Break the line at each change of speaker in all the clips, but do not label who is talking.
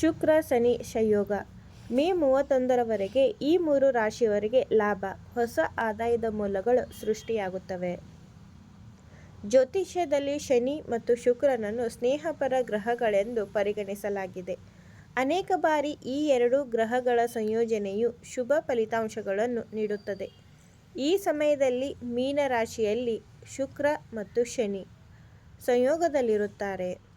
ಶುಕ್ರ, ಶನಿ, ಶಯೋಗ. ಮೇ ಮೂವತ್ತೊಂದರವರೆಗೆ ಈ ಮೂರು ರಾಶಿಯವರಿಗೆ ಲಾಭ. ಹೊಸ ಆದಾಯದ ಮೂಲಗಳು ಸೃಷ್ಟಿಯಾಗುತ್ತವೆ. ಜ್ಯೋತಿಷ್ಯದಲ್ಲಿ ಶನಿ ಮತ್ತು ಶುಕ್ರನನ್ನು ಸ್ನೇಹಪರ ಗ್ರಹಗಳೆಂದು ಪರಿಗಣಿಸಲಾಗಿದೆ. ಅನೇಕ ಬಾರಿ ಈ ಎರಡು ಗ್ರಹಗಳ ಸಂಯೋಜನೆಯು ಶುಭ ಫಲಿತಾಂಶಗಳನ್ನು ನೀಡುತ್ತದೆ. ಈ ಸಮಯದಲ್ಲಿ ಮೀನ ರಾಶಿಯಲ್ಲಿ ಶುಕ್ರ ಮತ್ತು ಶನಿ ಸಂಯೋಗದಲ್ಲಿರುತ್ತಾರೆ.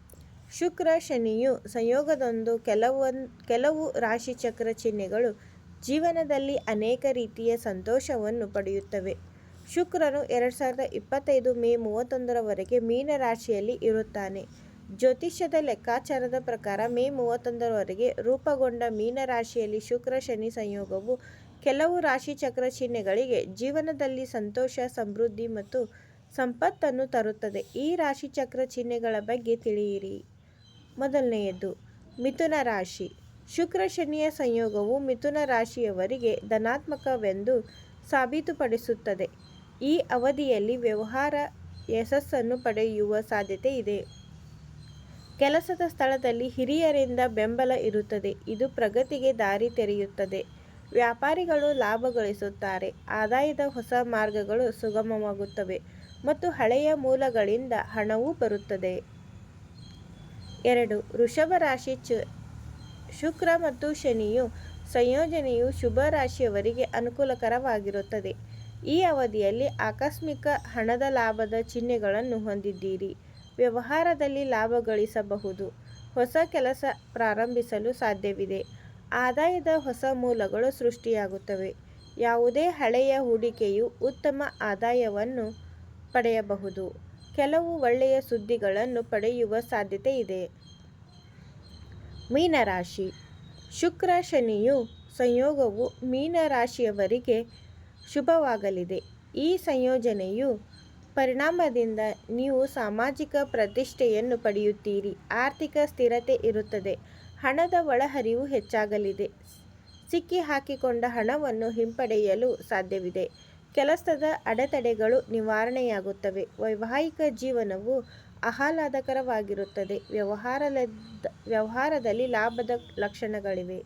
ಶುಕ್ರ ಶನಿಯು ಸಂಯೋಗದೊಂದು ಕೆಲವೊಂದು ಕೆಲವು ರಾಶಿಚಕ್ರ ಚಿಹ್ನೆಗಳು ಜೀವನದಲ್ಲಿ ಅನೇಕ ರೀತಿಯ ಸಂತೋಷವನ್ನು ಪಡೆಯುತ್ತವೆ. ಶುಕ್ರನು ಎರಡು ಸಾವಿರದ ಇಪ್ಪತ್ತೈದು ಮೇ ಮೂವತ್ತೊಂದರವರೆಗೆ ಮೀನ ರಾಶಿಯಲ್ಲಿ ಇರುತ್ತಾನೆ. ಜ್ಯೋತಿಷ್ಯದ ಲೆಕ್ಕಾಚಾರದ ಪ್ರಕಾರ ಮೇ ಮೂವತ್ತೊಂದರವರೆಗೆ ರೂಪುಗೊಂಡ ಮೀನ ರಾಶಿಯಲ್ಲಿ ಶುಕ್ರ ಶನಿ ಸಂಯೋಗವು ಕೆಲವು ರಾಶಿಚಕ್ರ ಚಿಹ್ನೆಗಳಿಗೆ ಜೀವನದಲ್ಲಿ ಸಂತೋಷ, ಸಮೃದ್ಧಿ ಮತ್ತು ಸಂಪತ್ತನ್ನು ತರುತ್ತದೆ. ಈ ರಾಶಿಚಕ್ರ ಚಿಹ್ನೆಗಳ ಬಗ್ಗೆ ತಿಳಿಯಿರಿ. ಮೊದಲನೆಯದು, ಮಿಥುನ ರಾಶಿ. ಶುಕ್ರ ಶನಿಯ ಸಂಯೋಗವು ಮಿಥುನ ರಾಶಿಯವರಿಗೆ ಧನಾತ್ಮಕವೆಂದು ಸಾಬೀತುಪಡಿಸುತ್ತದೆ. ಈ ಅವಧಿಯಲ್ಲಿ ವ್ಯವಹಾರ ಯಶಸ್ಸನ್ನು ಪಡೆಯುವ ಸಾಧ್ಯತೆ ಇದೆ. ಕೆಲಸದ ಸ್ಥಳದಲ್ಲಿ ಹಿರಿಯರಿಂದ ಬೆಂಬಲ ಇರುತ್ತದೆ. ಇದು ಪ್ರಗತಿಗೆ ದಾರಿ ತೆರೆಯುತ್ತದೆ. ವ್ಯಾಪಾರಿಗಳು ಲಾಭ ಗಳಿಸುತ್ತಾರೆ. ಆದಾಯದ ಹೊಸ ಮಾರ್ಗಗಳು ಸುಗಮವಾಗುತ್ತವೆ ಮತ್ತು ಹಳೆಯ ಮೂಲಗಳಿಂದ ಹಣವೂ ಬರುತ್ತದೆ. ಎರಡು, ವೃಷಭ ರಾಶಿ ಚ, ಶುಕ್ರ ಮತ್ತು ಶನಿಯು ಸಂಯೋಜನೆಯು ಶುಭ ರಾಶಿಯವರಿಗೆ ಅನುಕೂಲಕರವಾಗಿರುತ್ತದೆ. ಈ ಅವಧಿಯಲ್ಲಿ ಆಕಸ್ಮಿಕ ಹಣದ ಲಾಭದ ಚಿಹ್ನೆಗಳನ್ನು ಹೊಂದಿದ್ದೀರಿ. ವ್ಯವಹಾರದಲ್ಲಿ ಲಾಭ ಗಳಿಸಬಹುದು. ಹೊಸ ಕೆಲಸ ಪ್ರಾರಂಭಿಸಲು ಸಾಧ್ಯವಿದೆ. ಆದಾಯದ ಹೊಸ ಮೂಲಗಳು ಸೃಷ್ಟಿಯಾಗುತ್ತವೆ. ಯಾವುದೇ ಹಳೆಯ ಹೂಡಿಕೆಯು ಉತ್ತಮ ಆದಾಯವನ್ನು ಪಡೆಯಬಹುದು. ಕೆಲವು ಒಳ್ಳೆಯ ಸುದ್ದಿಗಳನ್ನು ಪಡೆಯುವ ಸಾಧ್ಯತೆ ಇದೆ. ಮೀನರಾಶಿ. ಶುಕ್ರ ಶನಿಯು ಸಂಯೋಗವು ಮೀನರಾಶಿಯವರಿಗೆ ಶುಭವಾಗಲಿದೆ. ಈ ಸಂಯೋಜನೆಯು ಪರಿಣಾಮದಿಂದ ನೀವು ಸಾಮಾಜಿಕ ಪ್ರತಿಷ್ಠೆಯನ್ನು ಪಡೆಯುತ್ತೀರಿ. ಆರ್ಥಿಕ ಸ್ಥಿರತೆ ಇರುತ್ತದೆ. ಹಣದ ಒಳಹರಿವು ಹೆಚ್ಚಾಗಲಿದೆ. ಸಿಕ್ಕಿ ಹಾಕಿಕೊಂಡ ಹಣವನ್ನು ಹಿಂಪಡೆಯಲು ಸಾಧ್ಯವಿದೆ. ಕೆಲಸದ ಅಡೆತಡೆಗಳು ನಿವಾರಣೆಯಾಗುತ್ತವೆ. ವೈವಾಹಿಕ ಜೀವನವು ಆಹ್ಲಾದಕರವಾಗಿರುತ್ತದೆ. ವ್ಯವಹಾರದ ವ್ಯವಹಾರದಲ್ಲಿ ಲಾಭದ ಲಕ್ಷಣಗಳಿವೆ.